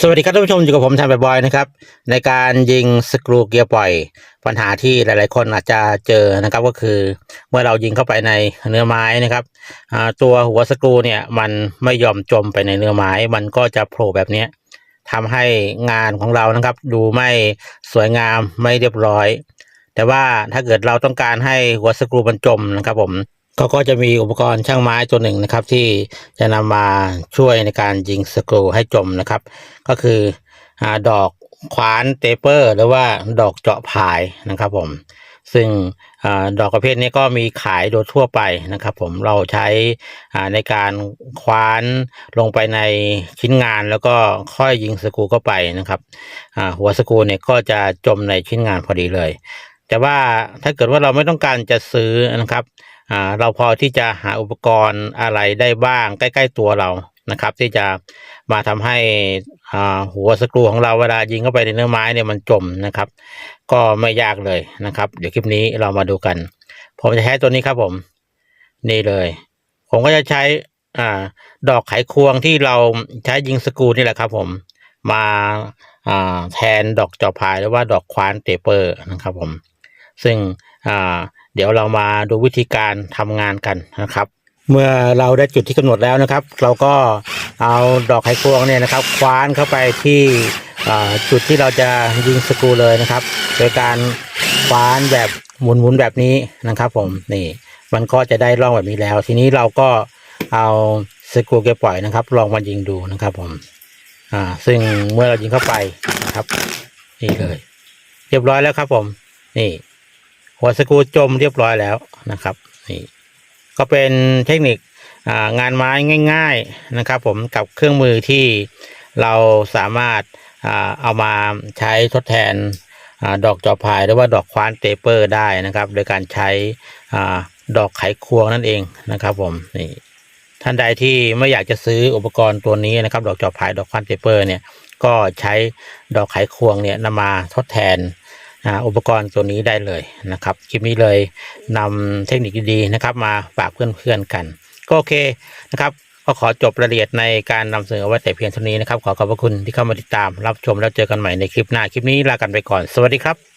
สวัสดีครับท่านผู้ชมอยู่กับผมแทนบอยนะครับ ในการยิงสกรูเกียร์ปล่อย ปัญหาที่หลาย ๆ คนอาจจะเจอนะครับก็คือเมื่อเรายิงเข้าไปในเนื้อไม้นะครับตัวหัวสกรูเนี่ยมันไม่ยอมจมไปในเนื้อไม้ มันก็จะโผล่แบบนี้ทำให้งานของเรานะครับ ดูไม่สวยงามไม่เรียบร้อย แต่ว่าถ้าเกิดเราต้องการให้หัวสกรูมันจมนะครับผม ก็ก็จะมีอุปกรณ์ช่างไม้ตัวหนึ่งนะครับ ที่จะนำมาช่วยในการยิงสกรูให้จมนะครับ ก็คืออดอกขวานเตเปอร์ หรือว่าดอกเจาะผายนะครับผม ซึ่งอดอกประเภทนี้ก็มีขายโดยทั่วไปนะครับ ผมเราใช้ในการคว้านลงไปในชิ้นงานแล้วก็ค่อยยิงสกรูเข้าไปนะครับหัวสกรูเนี่ยก็จะจมในชิ้นงานพอดีเลย แต่ว่าถ้าเกิดว่าเราไม่ต้องการจะซื้อนะครับ อ่าเราพอที่จะหาอุปกรณ์อะไรได้บ้าง ใกล้ ๆ ตัวเรานะครับ ที่จะมาทำให้อ่าหัวสกรูของเราเวลายิงเข้าไปในเนื้อไม้เนี่ยมันจมนะครับ ก็ไม่ยากเลยนะครับ เดี๋ยวคลิปนี้เรามาดูกัน ผมจะใช้ตัวนี้ครับผม นี่เลย ผมก็จะใช้อ่าดอกไขควงที่เราใช้ยิงสกรูนี่แหละครับ ผมมาอ่าแทนดอกจอพายหรือว่าดอกควานเตเปอร์นะครับผม ซึ่งอ่า เดี๋ยวเรามาดูวิธีการทำงานกันนะครับ เมื่อเราได้จุดที่กำหนดแล้วนะครับ เราก็เอาดอกไขควงเนี่ยนะครับ คว้านเข้าไปที่จุดที่เราจะยิงสกรูเลยนะครับ โดยการคว้านแบบหมุนๆแบบนี้นะครับ ผมนี่มันก็จะได้ร่องแบบนี้แล้ว ทีนี้เราก็เอาสกรูเกยร์ปล่อยนะครับ ลองมายิงดูนะครับ ผมอ่าซึ่งเมื่อเรายิงเข้าไปนะครับ นี่เลย เรียบร้อยแล้วครับผม นี่ หัวสกรูจมเรียบร้อยแล้วนะครับนี่ก็เป็นเทคนิคงานไม้ง่าย ๆนะครับ ผมกับเครื่องมือที่เราสามารถเอามาใช้ทดแทนอดอกจอพายหรือว่าดอกควานเตเปอร์ได้นะครับ โดยการใช้อดอกไขควงนั่นเองนะครับ ผมนี่ท่านใดที่ไม่อยากจะซื้ออุปกรณ์ตัวนี้นะครับ ดอกจอพายดอกควานเตเปอร์เนี่ยก็ใช้ดอกไขควงเนี่ยนำมาทดแทน อุปกรณ์ตัวนี้ได้เลยนะครับ คลิปนี้เลยนำเทคนิคดีๆนะครับ มาฝากเพื่อนๆกัน ก็โอเคนะครับก็ขอจบรายละเอียดในการนำเสนอไว้แต่เพียงเท่านี้นะครับ ขอขอบพระคุณที่เข้ามาติดตามรับชมแล้วเจอกันใหม่ในคลิปหน้า คลิปนี้ลากันไปก่อน สวัสดีครับ